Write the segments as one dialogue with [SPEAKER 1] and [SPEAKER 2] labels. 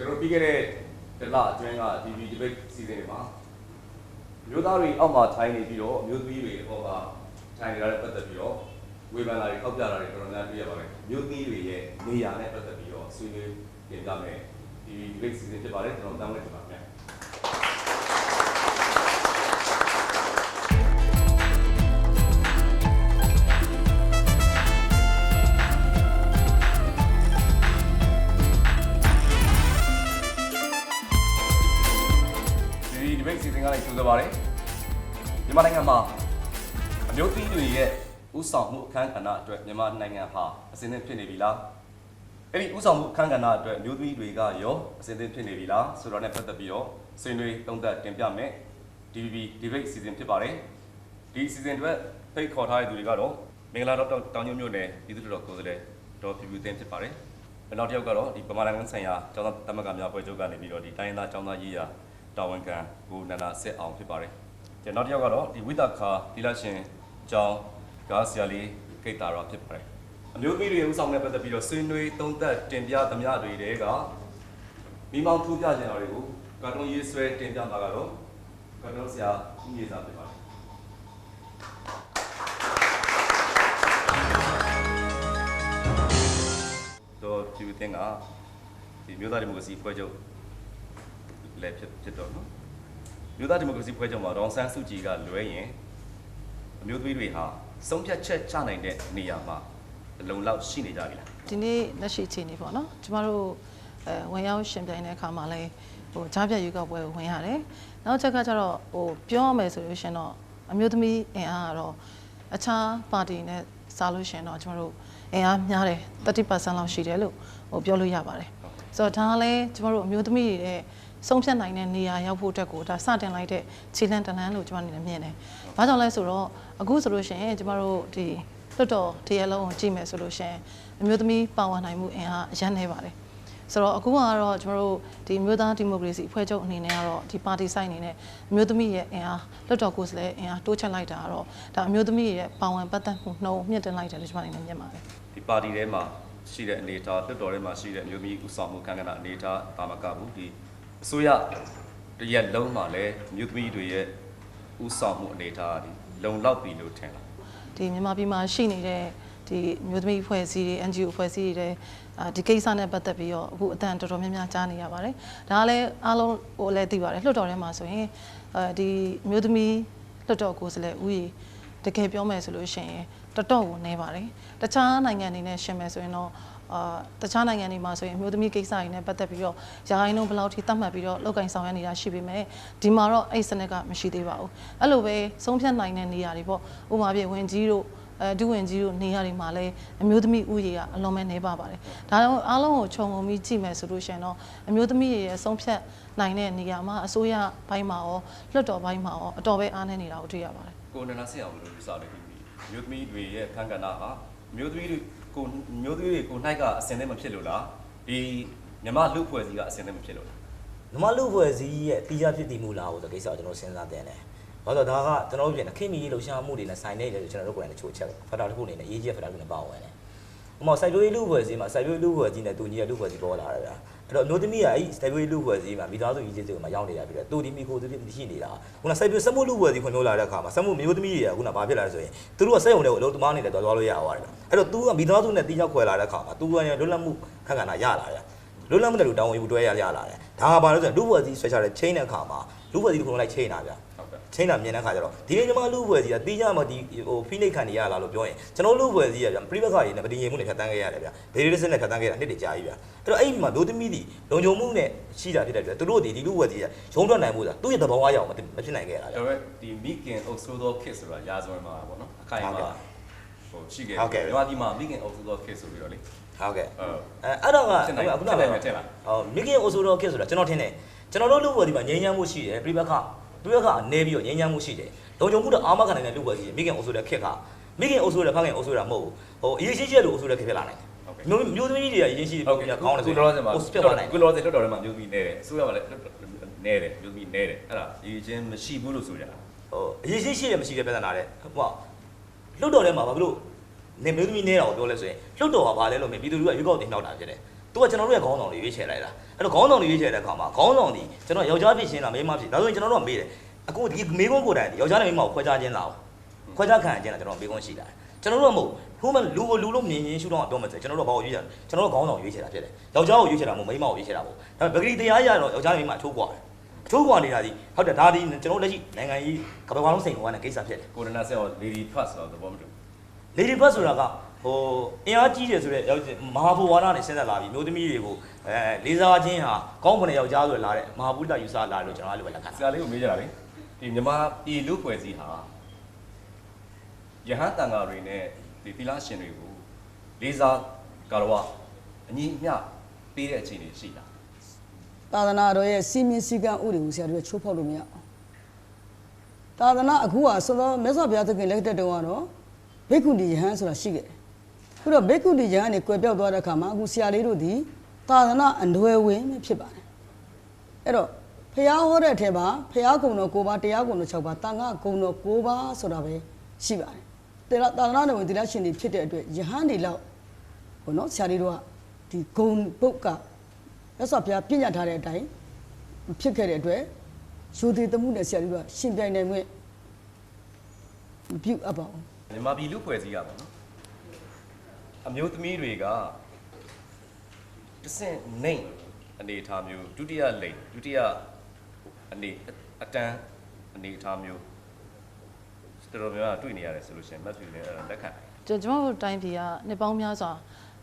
[SPEAKER 1] ကျွန်တော်ပြီးခဲ့တဲ့တစ်လအတွင်းက TV debate season တွေမှာမျိုးသားတွေအောက်မှာထိုင်နေပြီးတော့မျိုးသမီးတွေဟောကထိုင်နေတာနဲ့ပတ်သက်ပြီးတော့ဝေဖန်တာတွေထောက်ပြတာတွေတော်တော်များများတွေ့ရပါတယ်မျိုးသမီးတွေရဲ့နေရာနဲ့ပတ်သက်ပြီးတော့ဆွေးနွေးတင်ပြမယ် TV debate season ဖြစ်ပါတယ်ကျွန်တော်တောင်းလိုက်ပါခင်ဗျာ ဆောင်မှုအခမ်းကဏ္ဍအတွက်မြန်မာနိုင်ငံဟာအစဉ်သင့်ဖြစ်နေပြီလားအဲ့ဒီဥဆောင်မှုအခမ်းကဏ္ဍအတွက်အမျိုးသမီးတွေကရောအစဉ်သင့်ဖြစ်နေပြီလားဆိုတော့ ਨੇ ပတ်သက်ပြီးတော့ဆွေးနွေးသုံးသပ်တင်ပြမယ် DVB debate season ဖြစ်ပါတယ်ဒီ season အတွက်ဖိတ်ခေါ်ထားတဲ့သူတွေကတော့မင်္ဂလာတော့တောင်ညွန့်မြို့နယ်ပြည်သူ့တော်ကိုယ်စားလှယ်ဒေါ်ဖြူဖြူသိန်းဖြစ်ပါတယ်နောက်တစ်ယောက်ကတော့ဒီပမာနိုင်ငံဆိုင်ရာကျောင်းသားတမကများပွဲချုပ်ကနေပြီးတော့ဒီတိုင်းရင်းသားကျောင်းသားရေးရာတာဝန်ခံကိုနန္ဒစစ်အောင်ဖြစ်ပါတယ်ကျန်နောက်တစ်ယောက်ကတော့ဒီဝိသခာဒီလရှင်ကျောင်း ကားဆရာလေးကိတ်တာရောဖြစ်ပါတယ်အမျိုးသမီးတွေဥဆောင်နဲ့ပတ်သက်ပြီးတော့ဆွေးနွေးသုံးသပ်တင်ပြသမျှတွေတဲကမိမောင်းထူးပြခြင်းတော်တွေကိုကာတွန်းရေးဆွဲတင်ပြမှာကတော့ကာတွန်းဆရာဦးမြေစာဖြစ်ပါတယ်တော့ဖြူတင်ကဒီမြို့သားဒီမိုကရေစီဖွဲ့ချုပ်လည်းဖြစ်ဖြစ်တော့နော်မြို့သားဒီမိုကရေစီဖွဲ့ချုပ်မှာဒေါန်ဆန်းစုကြည်ကလွဲရင်အမျိုးသမီးတွေဟာ စုံဖြတ်ချက်ချနိုင်တဲ့နေရာမှာအလုံလောက်ရှိနေကြပြီလား
[SPEAKER 2] ဒီနေ့လက်ရှိအခြေအနေပေါ့နော်ကျမတို့အဲဝင်ရောက်ရှင်ပြိုင်တဲ့အခါမှာလဲဟိုကြားပြတ်ရွေးကောက်ပွဲကိုဝင်ရတယ်နောက်ချက်ကကျတော့ဟိုပြောရမယ်ဆိုလို့ရှရင်တော့အမျိုးသမီးအင်အားကတော့အခြားပါတီနဲ့စားလို့ရှရင်တော့ကျမတို့အင်အားများတယ်30%လောက်ရှိတယ်လို့ဟိုပြောလို့ရပါတယ်ဆိုတော့ဒါကလည်းကျမတို့အမျိုးသမီးတွေတဲ့ဆုံးဖြတ်နိုင်တဲ့နေရာရောက်ဖို့အတွက်ကိုဒါစတင်လိုက်တဲ့ခြေလှမ်းတလန်းလို့ကျမအနေနဲ့မြင်တယ်။ဘာကြောင့်လဲဆိုတော့ အခုဆိုလို့ရှိရင်ကျမတို့ဒီလွတ်တော်တရားလုံးကိုကြည့်မယ်ဆိုလို့ရှိရင်အမျိုးသမီးပါဝင်နိုင်မှုအင်အားအများနေပါတယ်။ဆိုတော့အခုကတော့ကျမတို့ဒီမျိုးသားဒီမိုကရေစီအဖွဲ့ချုပ်အနေနဲ့ကတော့ဒီပါတီဆိုင်အနေနဲ့အမျိုးသမီးရဲ့အင်အားလွတ်တော်ကိုယ်စားလှယ်အင်အားတိုးချဲ့လိုက်တာကတော့ဒါအမျိုးသမီးရဲ့ပါဝင်ပတ်သက်မှုနှုံမြင့်တင်လိုက်တယ်လို့ကျမအနေနဲ့မြင်ပါတယ်။
[SPEAKER 1] ဒီပါတီထဲမှာရှိတဲ့အနေအထားတက်တော်ထဲမှာရှိတဲ့အမျိုးသမီးဥဆောင်မှုခံကဏ္ဍအနေအထားဒါမကဘူးဒီအစိုးရတရက်လုံးမှာလည်းအမျိုးသမီးတွေရဲ့ဥဆောင်မှုအနေအထားကဒီ လုံလောက်ပြီလို့ထင်လား
[SPEAKER 2] ဒီမြန်မာပြည်မှာရှိနေတဲ့ဒီမြို့သမီးဖွဲ့စည်းတွေ NGO ဖွဲ့စည်းတွေအာဒီကိစ္စနဲ့ပတ်သက်ပြီးတော့အခုအတန်တော်တော်များများကြားနေရပါတယ်။ဒါကလည်းအားလုံးဟိုလည်းသိပါတယ်လွှတ်တော်ထဲမှာဆိုရင်အဲဒီမြို့သမီးလွှတ်တော်ကိုယ်စားလှယ်ဦးရေတကယ်ပြောမယ်ဆိုလို့ရှိရင်တော်တော်ကိုနေပါတယ်။တခြားနိုင်ငံတွေနဲ့ရှင်မယ်ဆိုရင်တော့ အာတခြားနိုင်ငံတွေမှာဆိုရင်အမျိုးသမီးကိစ္စတွေနဲ့ပတ်သက်ပြီးတော့ရာဂိုင်းလုံးဘယ်လောက်ထိသတ်မှတ်ပြီးတော့လောက်ကင်ဆောင်ရနေတာရှိပေမဲ့ဒီမှာတော့အဲ့စနစ်ကမရှိသေးပါဘူး။အဲ့လိုပဲဆုံးဖြတ်နိုင်တဲ့နေရာတွေပေါ့ဥပမာပြဝင်ကြီးတို့အဲဒုဝင်ကြီးတို့နေရာတွေမှာလည်းအမျိုးသမီးဥယေကအလုံးမဲနေပါပါတယ်။ဒါကြောင့်အားလုံးကိုခြုံငုံပြီးကြည့်မယ်ဆိုလို့ရှိရင်တော့အမျိုးသမီးတွေရဲ့ဆုံးဖြတ်နိုင်တဲ့နေရာမှာအစိုးရဘိုင်းမှာရောလွှတ်တော်ဘိုင်းမှာရောအတော်ပဲအားနည်းနေတာကိုတွေ့ရပါတယ်
[SPEAKER 1] ကိုနန္ဒဆင်အောင်လို့ယူဆတယ်ဒီမြို့သမီးတွေရဲ့ခန်းကဏ္ဍဟာမြို့သမီးတွေ ကိုမြို့သမီးတွေကို၌ကအစင်နဲ့မဖြစ်လို့လားဒီမြမလူဖွဲ့စည်းကအစင်နဲ့မဖြစ်လို့လား
[SPEAKER 3] နမလူဖွဲ့စည်းရဲ့တီးခြားဖြစ်တည်မှုလားဟိုဆိုကိစ္စကိုကျွန်တော်စဉ်းစားတင်တယ်။ဘာလို့ဒါကကျွန်တော်တို့ပြင်ခင်မီလှူရှားမှုတွေနဲ့ဆိုင်နေတယ်ကျွန်တော်တို့ကိုယ်တိုင်တချို့ချက်ဖတ်တာတစ်ခုအနေနဲ့ရေးကြီးဖတ်တာတစ်ခုနဲ့ပါဝင်တယ်။ဥပမာစိုက်ပျိုးရေးလူဖွဲ့စည်းမှာစိုက်ပျိုးရေးလူဖွဲ့စည်းနဲ့တူညီတဲ့လူဖွဲ့စည်းပေါ်လာတယ်ဗျာ။ အဲ့တော့မျိုးသမီးကအဲ့စိုက်ပျိုးရေးလူဖွဲ့စည်းမှာမိသားစုကြီးကြီးတွေမှာရောက်နေတာပြီးတော့တူဒီမီခိုသူတွေရှိနေတာ။ခုနစိုက်ပျိုးစက်မှုလူဖွဲ့စည်းဖွံ့ဖြိုးလာတဲ့အခါမှာစက်မှုမျိုးသမီးတွေကခုနဘာဖြစ်လာလဲဆိုရင်သူတို့ကစက်ရုံတွေကိုအလုပ်သမားအနေနဲ့သွားသွားလို့ရသွားတယ်ဗျာ။အဲ့တော့ तू ကမိသားစုနဲ့တီးခြားခွဲလာတဲ့အခါမှာ तू ကလွတ်လပ်မှုခန့်ခန္ဓာရလာတယ်။လွတ်လပ်မှုတဲ့လူတောင်းဝင်မှုတွဲရရလာတယ်ဒါကဘာလို့ဆိုရင်လူ့ဘွယ်ကြီးဆွဲချတဲ့ချိန်တဲ့အခါမှာလူ့ဘွယ်ကြီးကိုလိုက်ချိန်တာဗျ
[SPEAKER 1] ဟုတ်ကဲ့
[SPEAKER 3] ချိန်တာမြင်တဲ့အခါကျတော့ဒီနေ့ညီမလူ့ဘွယ်ကြီးကတီးကြမှာဒီဟိုဖိနှိတ်ခံနေရလာလို့ပြောရင်ကျွန်တော်လူ့ဘွယ်ကြီးကဗျပြိပခါကြီးနဲ့မတည်ငြိမ်မှုနဲ့ဖြတ်တန်းခဲ့ရတယ်ဗျဒေရီရစ်နဲ့ဖြတ်တန်းခဲ့တာနှစ်တည်ကြာကြီးဗျအဲ့တော့အဲ့ဒီမှာမျိုးသမီးဒီလုံခြုံမှုနဲ့ရှိတာဖြစ်တဲ့အတွက်သူတို့ဒီဒီလူ့ဘွယ်ကြီးကရုံးထွက်နိုင်မှုဆိုတာသူ့ရဲ့သဘောဝါးရအောင်မဖြစ်နိုင်ခဲ့တာဗျ
[SPEAKER 1] ဒါပေမဲ့ဒီမိခင်အုပ်ဆိုးသောခစ်ဆိုတာရာဇဝင်မှာပေါ့နော်အခိုင်အမာဟိုရှိခဲ့
[SPEAKER 3] ဟုတ်ကဲ့
[SPEAKER 1] မြန်မာပြည်မှာမိခင်အုပ်ဆိုးသောခစ်ဆိုပြီးတော့လေ
[SPEAKER 3] ဟုတ်ကဲ့
[SPEAKER 1] အဲ
[SPEAKER 3] အဲအဲ့တော့က
[SPEAKER 1] ဖြစ်နိုင်
[SPEAKER 3] အခုန
[SPEAKER 1] ဖြစ်
[SPEAKER 3] က
[SPEAKER 1] နိုင်မယ်ထင်လား
[SPEAKER 3] ဟောမိခင်အိုဆိုတော့ခက်ဆိုတာကျွန်တော်ထင်တယ်ကျွန်တော်တို့လူ့ဘွယ်ဒီမှာငြိမ်းချမ်းမှုရှိတယ်ပြိပခ ပြိပခအနေပြီးတော့ငြိမ်းချမ်းမှုရှိတယ်လုံခြုံမှုတော့အာမခံနိုင်တဲ့လူ့ဘွယ်ကြီးမိခင်အိုဆိုတဲ့ခက်ကမိခင်အိုဆိုတဲ့ဖခင်အိုဆိုတာမဟုတ်ဘူးဟိုအရေးရှိရှိတဲ့လူအိုဆိုတဲ့ခက်ဖြစ်လာနိုင်တယ်မျိုးမျိုးသမီးတွေကအရေးရှိ
[SPEAKER 1] ဟုတ်ကဲ့
[SPEAKER 3] ကောင်းတယ်
[SPEAKER 1] ခု
[SPEAKER 3] ဆို
[SPEAKER 1] လောလောဆယ်မှာ
[SPEAKER 3] ဟိုပြတ်သွားနိုင်
[SPEAKER 1] ခုလောလောဆယ်လွတ်တော်ထဲမှာမျိုးသမီးနေတယ်အစိုးရကလည်းနေတယ်မျိုးသမီးနေတယ်အဲ့ဒါဒီချင်းမရှိဘူးလို့ဆိုကြတာ
[SPEAKER 3] ဟိုအရေးရှိရှိတယ်မရှိတဲ့ပြဿနာတဲ့ဟိုလွတ်တော်ထဲမှာဘာဖြစ်လို့နေမျိုးသမီးနေတာကိုပြောလဲဆိုရင်လွတ်တော်ကဘာလဲလို့မင်းပြည်သူလူကရွေးကောက်တင်နှောက်တာဖြစ်တယ် သူကကျွန်တော်တို့ရဲ့ခေါင်းဆောင်တွေရွေးချယ်လိုက်တာအဲ့တော့ခေါင်းဆောင်တွေရွေးချယ်တဲ့အခါမှာခေါင်းဆောင်ဒီကျွန်တော်ယောက်ျားဖြစ်ရှင်းတာမိန်းမဖြစ်ဒါဆိုရင်ကျွန်တော်တို့ကမေးတယ်အခုဒီမေးခွန်းကိုယ်တိုင်ယောက်ျားနဲ့မိန်းမကိုခွဲခြားခြင်းလားခွဲခြားခံခြင်းလားကျွန်တော်မေးခွန်းရှိတာကျွန်တော်တို့ကမဟုတ်ဟိုမှလူကိုလူလို့မြင်ရင်ရှုတော့ပြောမှဆိုကျွန်တော်တို့ဘာကိုရွေးချယ်ကျွန်တော်တို့ခေါင်းဆောင်ရွေးချယ်တာဖြစ်တယ်ယောက်ျားကိုရွေးချယ်တာမဟုတ်မိန်းမကိုရွေးချယ်တာပေါ့ဒါပေမဲ့ပဂတိတရားရတော့ယောက်ျားနဲ့မိန်းမအထိုးကွာတယ်အထိုးကွာနေတာဒီဟုတ်တယ်ဒါဒီကျွန်တော်လက်ရှိနိုင်ငံကြီးကမ္ဘာလုံးစိန်ခေါ်ရတဲ့ကိစ္စဖြစ်တယ်
[SPEAKER 1] ကိုရနာဆက်ရော lady first ဆိုတော့သဘောမတူ
[SPEAKER 3] လေဒီဘတ်ဆိုတာကဟိုအင်အားကြီးတယ်ဆိုတော့ရောက်မဟာဘူဝါဒနဲ့ဆင်းသက်လာပြီးမျိုးသမီးတွေကိုအဲလေးစားခြင်းဟာကောင်းမွန်တဲ့ယောက်ျားဆိုလာတဲ့မဟာဘူတယူဆလာလို့ကျွန်တော်အဲ့လိုပဲလက်ခံ
[SPEAKER 1] ဆ
[SPEAKER 3] တာ
[SPEAKER 1] ရာလေးကိုမေးကြတာလေဒီမြန်မာပြည်လူဖွဲ့စည်းဟာယဟန်တန်ဃာတွေနဲ့ဒီသီလရှင်တွေကိုလေးစားကာရဝအညီမျှပေးတဲ့အခြေအနေရှိလား
[SPEAKER 4] သာသနာတော်ရဲ့စီမင်းစည်းကမ်းဥပဒေကိုဆရာတို့ကချိုးဖောက်လို့မရအောင်သာသနာအခုကဆိုတော့မြတ်စွာဘုရားသခင်လက်ထက်တုန်းကတော့ ဘိက္ခုနီယဟန်ဆိုတာရှိခဲ့တယ်ခုတော့ဘိက္ခုနီယဟန်နေကွယ်ပြောက်သွားတဲ့အခါမှာအခုဆရာလေးတို့ဒီသာသနာအနွယ်ဝင်ပဲဖြစ်ပါတယ်အဲ့တော့ဖះဟောတဲ့အထက်မှာဖះကုံတော်၉ပါးတရားကုံတော်၆ပါးတန်ခါကုံတော်၉ပါးဆိုတာပဲရှိပါတယ်တေလာသာသနာတော်ဝင်တိလရှင်တွေဖြစ်တဲ့အတွက်ယဟန်တွေလောက်ဘုနော်ဆရာလေးတို့ကဒီဂုံပုတ်ကမြတ်စွာဘုရားပြညတ်ထားတဲ့အတိုင်းဖြစ်ခဲ့တဲ့အတွက်ယူသေးသမှုနဲ့ဆရာကြီးကရှင်ပြိုင်နိုင်ခွင့်မပြုတ်အပ်ပါဘူး
[SPEAKER 1] မြန်မာပြည်လူဖွဲ့စည်းရပါတော့အမျိုးသမီးတွေကတစ်ဆင့်နိုင်အနေအထားမျိုးဒုတိယလိန်ဒုတိယအနေအတန်းအနေအထားမျိုးတော်တော်များများတွေ့နေရတယ်ဆိုလို့ရှိရင်မတ်ဖြူလည်းအဲ့ဒါလက်ခံတယ်
[SPEAKER 2] ကျွန်တော်တို့တိုင်းပြည်ကနှစ်ပေါင်းများစွာ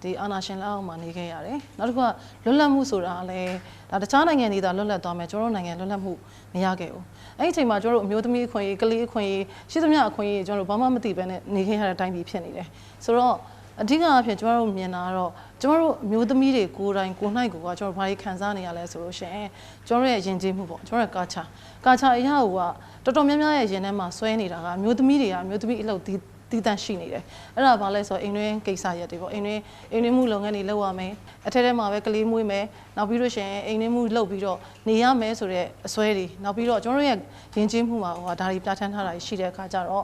[SPEAKER 2] ဒီအာနာရှင်လက်အောက်မှာနေခဲ့ရတယ်။နောက်တစ်ခုကလွတ်လပ်မှုဆိုတာလည်းဒါတခြားနိုင်ငံတွေသာလွတ်လပ်သွားမယ်ကျွန်တော်တို့နိုင်ငံလွတ်လပ်မှုမရခဲ့ဘူး။အဲ့ဒီအချိန်မှာကျွန်တော်တို့အမျိုးသမီးအခွင့်အရေးကလေးအခွင့်အရေးရှိသမျှအခွင့်အရေးကျွန်တော်တို့ဘာမှမသိဘဲနဲ့နေခဲ့ရတဲ့အတိုင်းပြည်ဖြစ်နေတယ်။ဆိုတော့အဓိကအဖြစ်ကျွန်တော်တို့မြင်တာကတော့ကျွန်တော်တို့အမျိုးသမီးတွေကိုယ်တိုင်ကိုယ်၌ကိုယ်ကကျွန်တော်တို့ဘာတွေခံစားနေရလဲဆိုလို့ရှိရင်ကျွန်တော်တို့ရဲ့ယဉ်ကျေးမှုပေါ့ကျွန်တော်တို့ရဲ့ကာချာကာချာအရာကတော်တော်များများရဲ့ယင်ထဲမှာဆွဲနေတာကအမျိုးသမီးတွေကအမျိုးသမီးအလုပ်ဒီ တည်တန့်ရှိနေတယ်အဲ့ဒါဘာလဲဆိုတော့အိမ်တွင်းကိစ္စရက်တွေပေါ့အိမ်တွင်းအိမ်တွင်းမှုလုပ်ငန်းတွေလုပ်ရမယ်အထက်ထဲမှာပဲကလေးမွေးမယ်နောက်ပြီးလို့ရှိရင်အိမ်တွင်းမှုလုပ်ပြီးတော့နေရမယ်ဆိုတဲ့အစွဲတွေနောက်ပြီးတော့ကျွန်တော်တို့ရဲ့ယဉ်ကျေးမှုမှာဟိုဒါတွေပြဋ္ဌာန်းထားတာရှိတဲ့အခါကျတော့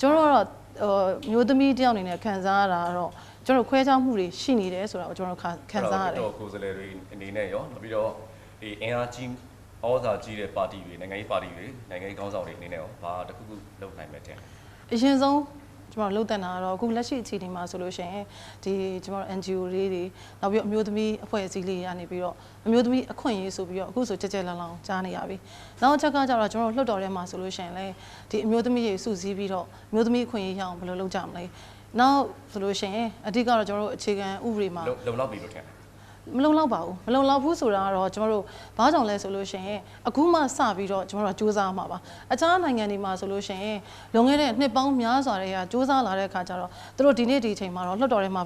[SPEAKER 2] ကျွန်တော်တို့ကတော့ဟိုမျိုးသမီးတယောက်အနေနဲ့ခံစားရတာကတော့ကျွန်တော်ခွဲခြားမှုတွေရှိနေတယ်ဆိုတာကိုကျွန်တော်ခံစားရတယ်
[SPEAKER 1] တော့ကိုယ်စားလှယ်တွေအနေနဲ့ရောနောက်ပြီးတော့ဒီအင်အားကြီးဩဇာကြီးတဲ့ပါတီတွေနိုင်ငံရေးပါတီတွေနိုင်ငံရေးခေါင်းဆောင်တွေအနေနဲ့ရောဘာတစ်ခုခုလုပ်နိုင်မယ်တဲ့
[SPEAKER 2] အရင်ဆုံး ကျွန်တော်လှုပ်တန်တာကတော့အခုလက်ရှိအခြေအနေမှာဆိုလို့ရှိရင်ဒီကျွန်တော် NGO လေးတွေနောက်ပြီးတော့အမျိုးသမီးအဖွဲ့အစည်းလေးတွေကနေပြီးတော့အမျိုးသမီးအခွင့်အရေးဆိုပြီးတော့အခုဆိုကြက်ကြက်လောင်လောင်ကြားနေရပြီ။နောက်တစ်ချက်ကကျတော့ကျွန်တော်လှုပ်တော်ထဲမှာဆိုလို့ရှိရင်လည်းဒီအမျိုးသမီးတွေစုစည်းပြီးတော့အမျိုးသမီးအခွင့်အရေးရအောင်ဘယ်လိုလုပ်ကြမလဲ။နောက်ဆိုလို့ရှိရင်အဓိကတော့ကျွန်တော်တို့အခြေခံဥပဒေမှာ
[SPEAKER 1] လုံလုံလောက်ပြီလို့ထင်တယ်
[SPEAKER 2] မလုံလောက်ပါဘူးမလုံလောက်ဘူးဆိုတာကတော့ကျွန်တော်တို့ဘာကြောင့်လဲဆိုလို့ရှိရင်အခုမှစပြီးတော့ကျွန်တော်တို့ကစူးစမ်းမှာပါအခြားနိုင်ငံတွေမှာဆိုလို့ရှိရင်လွန်ခဲ့တဲ့နှစ်ပေါင်းများစွာတည်းကစူးစမ်းလာတဲ့အခါကျတော့သူတို့ဒီနေ့ဒီအချိန်မှာတော့လွှတ်တော်ထဲမှာ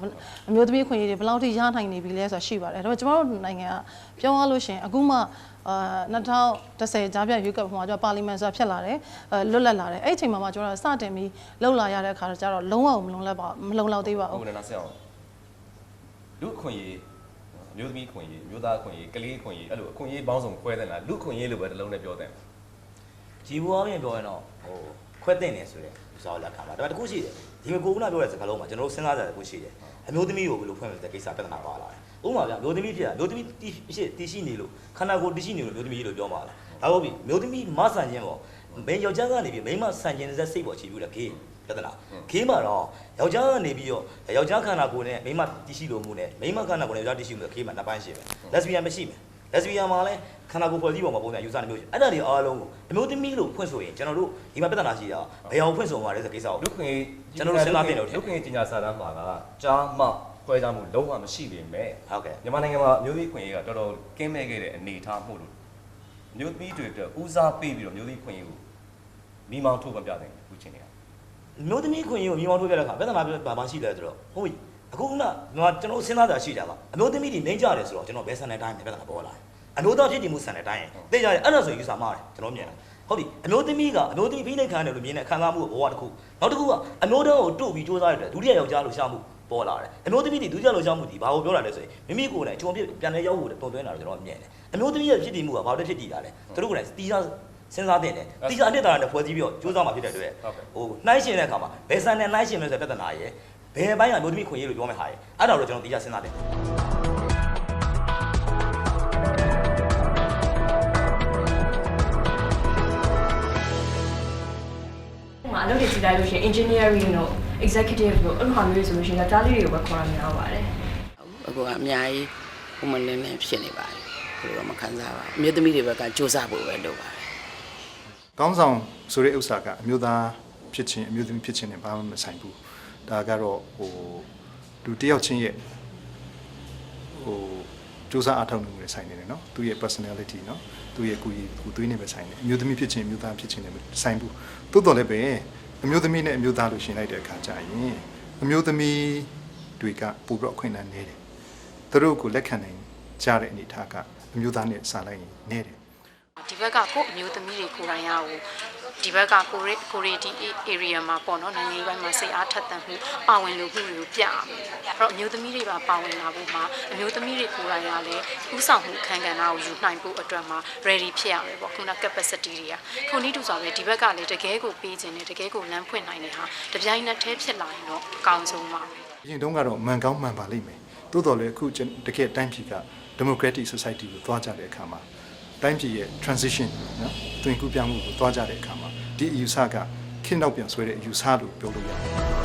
[SPEAKER 2] အမျိုးသမီးခွင့်ရေးတွေဘယ်လောက်ထိရနိုင်နေပြီလဲဆိုတာရှိပါတယ်ဒါပေမဲ့ကျွန်တော်တို့နိုင်ငံကပြောရလို့ရှိရင်အခုမှအာ2010ကြားပြရွေးကောက်ပွဲမှာကျွန်တော်ပါလီမန်ဆိုတာဖြစ်လာတယ်အဲလွတ်လပ်လာတယ်အဲ့ဒီအချိန်မှာမှကျွန်တော်တို့စတင်ပြီးလှုပ်လာရတဲ့အခါကျတော့လုံးဝမလုံလောက်ပါမလုံလောက်သေးပါဘူး
[SPEAKER 1] ဟုတ်တယ်နော်ဆက်အောင်လူအခွင့်အရေးအ မျိုးသမီးအခွင့်အရေးအမျိုးသားအခွင့်အရေးကလေးအခွင့်အရေးအဲ့လိုအခွင့်အရေးပေါင်းစုံခွဲတဲ့လားလူအခွင့်အရေးလို့ပဲတစ်လုံးနဲ့ပြောတယ်
[SPEAKER 3] ဂျီဘူအောင်ရင်ပြောရင်တော့ဟိုခွဲတင်နေဆိုတဲ့ဥစားလက်ခံပါဒါပေမဲ့တခုရှိတယ်ဒီမှာကိုကနာပြောတဲ့စကားလုံးမှာကျွန်တော်တို့စဉ်းစားကြတယ်တခုရှိတယ်အမျိုးသမီးကိုဘယ်လိုဖွင့်မလဲတဲ့ကိစ္စပြဿနာပါလာတယ်ဥပမာပြအမျိုးသမီးဖြစ်တာအမျိုးသမီးတီရှိတီရှိနေလို့ခန္ဓာကိုယ်တီရှိနေလို့အမျိုးသမီးလို့ပြောမှာလားဒါဟုတ်ပြီအမျိုးသမီးမဆန်ခြင်းပေါ့မင်းယောက်ျားကနေပြီးမိန်းမဆန်ခြင်းတဲ့စိတ်ပေါ်ချီပြီးတော့ခေး ပြဿနာခေးမှာတော့ယောက်ျားကနေပြီးတော့ယောက်ျားခန္ဓာကိုယ်နဲ့မိန်းမတီရှိလို့မှုနဲ့မိန်းမခန္ဓာကိုယ်နဲ့ယောက်ျားတီရှိမှုခေးမှာနှစ်ပိုင်းရှိမယ်လက်စဘီယန်မရှိမယ်လက်စဘီယန်မှာလည်းခန္ဓာကိုယ်ဖွဲ့စည်းပုံမှာပုံစံယူဆနေမျိုးရှိအဲ့ဒါတွေအားလုံးကိုအမျိုးသမီးလို့ဖွင့်ဆိုရင်ကျွန်တော်တို့ဒီမှာပြဿနာရှိတာဘယ်အောင်ဖွင့်ဆိုမှာလဲဆိုကိစ္စကို
[SPEAKER 1] လူခွင့်ရေး
[SPEAKER 3] ကျွန်တော်တို့စဉ်းစားပြင်လို့ထင်တယ်
[SPEAKER 1] လူခွင့်ရေးကြီးညာစာတမ်းမှာကကြားမှခွဲခြားမှုလုံးဝမရှိပေမဲ့
[SPEAKER 3] ဟုတ်ကဲ့
[SPEAKER 1] မြန်မာနိုင်ငံမှာအမျိုးသမီးခွင့်ရေးကတော်တော်ကင်းမဲ့ခဲ့တဲ့အနေအထားမှုလို့အမျိုးသမီးတွေအတွက်ဦးစားပေးပြီးတော့အမျိုးသမီးခွင့်ရေးကိုမိမောင်းထုတ်ပြပြတယ်အခုချင်းနေတာ
[SPEAKER 3] မျိုးသမီးခွင့်ရေးကိုမြေမောင်းထိုးပြတဲ့အခါပြဿနာပြပါမှရှိတယ်ဆိုတော့ဟုတ်ပြီအခုကကျွန်တော်စဉ်းစားတာရှိတာကအမျိုးသမီးတွေနှိမ့်ကြတယ်ဆိုတော့ကျွန်တော်ဘယ်ဆန်တဲ့တိုင်းပြဿနာပေါ်လာတယ်အမျိုးသားဖြစ်တည်မှုဆန်တဲ့တိုင်းသိကြတယ်အဲ့ဒါဆိုယူဆမှားတယ်ကျွန်တော်မြင်တယ်ဟုတ်ပြီအမျိုးသမီးကအမျိုးသမီးဖိနှိပ်ခံရတယ်လို့မြင်တဲ့ခံစားမှုဘဝတစ်ခုနောက်တစ်ခုကအမျိုးသားကိုတို့ပြီးစူးစမ်းရတဲ့ဒုတိယယောက်ျားလိုရှာမှုပေါ်လာတယ်အမျိုးသမီးတွေဒုတိယလိုရှာမှုဒီဘာကိုပြောတာလဲဆိုရင်မိမိကိုယ်တိုင်ကျွန်တော်ပြပြန်လဲရောက်ဖို့တုံသွင်းတာလို့ကျွန်တော်မြင်တယ်အမျိုးသမီးရဲ့ဖြစ်တည်မှုကဘာလို့ဖြစ်တည်တာလဲသူတို့ကိုယ်တိုင်တီးစား စဉ်းစားတင်တယ်တိကျအနှစ်သာရနဲ့ဖွဲ့စည်းပြီးတော့ကြိုးစားမှဖြစ်တဲ့အတွက်
[SPEAKER 1] ဟို
[SPEAKER 3] နှိုင်းရှင်တဲ့အခါမှာဘယ်ဆန်နဲ့နှိုင်းရှင်လဲဆိုတဲ့ပြဿနာရယ်ဘယ်ပိုင်းကမျိုးသမီးခွင့်ရေးလို့ပြောမယ်ဟာရယ်အဲ့ဒါတော့ကျွန်တော်တိကျစဉ်းစားတင်
[SPEAKER 5] မှာအလုပ်တွေကြည့်လိုက်လို့ရှိရင် engineering တို့ executive တို့အဲ့လိုဟာမျိုးတွေဆိုလို့ရှိရင်ဒါလေးတွေကိုပဲခေါ်ရများပါတယ်။
[SPEAKER 6] အခုကအများကြီးဥမလင်းလင်းဖြစ်နေပါတယ်။ဘယ်လိုမှမခံစားပါဘူး။အမျိုးသမီးတွေဘက်ကစူးစမ်းဖို့ပဲလုပ်ပါတယ်။
[SPEAKER 7] ကောင်းဆောင်ဆိုတဲ့ဥစ္စာကအမျိုးသားဖြစ်ခြင်းအမျိုးသမီးဖြစ်ခြင်းနဲ့ဘာမှမဆိုင်ဘူးဒါကတော့ဟိုလူတစ်ယောက်ချင်းရဲ့ဟိုစူးစမ်းအားထုတ်မှုတွေဆိုင်နေတယ်နော်သူရဲ့ personality နော်သူရဲ့ကိုယ်ရည်ကိုယ်သွေးနဲ့ပဲဆိုင်တယ်အမျိုးသမီးဖြစ်ခြင်းအမျိုးသားဖြစ်ခြင်းနဲ့မဆိုင်ဘူးတိုးတော်လည်းပဲအမျိုးသမီးနဲ့အမျိုးသားလို့ရှင်းလိုက်တဲ့အခါကျရင်အမျိုးသမီးတွေကပိုပြီးတော့အခွင့်အရေးနေတယ်သူတို့ကိုလက်ခံနိုင်ကြတဲ့အနေအထားကအမျိုးသားနဲ့စာလိုက်ရင်နေတယ်
[SPEAKER 8] ဒီဘက်ကကို့အမျိုးသမီးတွေကိုယ်တိုင်ရကိုဒီဘက်ကကိုရီကိုရီဒီ area မှာပေါ့နော်နိုင်ငံရေးဘက်မှာစိတ်အားထက်သန်မှုပါဝင်လို့မှုတွေကိုပြရမယ်အဲ့တော့အမျိုးသမီးတွေပါပါဝင်လာဖို့မှာအမျိုးသမီးတွေကိုယ်တိုင်ရလည်းဥဆောင်မှုအခမ်းကဏ္ဍကိုယူနိုင်ဖို့အတွက်မှာ ready ဖြစ်ရမယ်ပေါ့ခုန capacity တွေကခုနည်းတူစွာပဲဒီဘက်ကလည်းတကယ်ကိုပေးခြင်းနဲ့တကယ်ကိုလမ်းဖွင့်နိုင်တဲ့ဟာတပြိုင်နက်တည်းဖြစ်လာရင်တော့အကောင်းဆုံးပါပဲ
[SPEAKER 7] အရင်တုန်းကတော့မှန်ကောင်းမှန်ပါလိမ့်မယ်တိုးတော်လည်းအခုကျွန်တကယ်တိုင်းပြည်က democratic society ကိုသွားကြတဲ့အခါမှာ တိုင်းပြည်ရဲ့ transition နော်တွင်ကူးပြောင်းမှုကိုသွားကြတဲ့အခါမှာဒီအယူဆကခေတ်နောက်ပြန်ဆွဲတဲ့အယူဆလို့ပြောလို့ရတယ်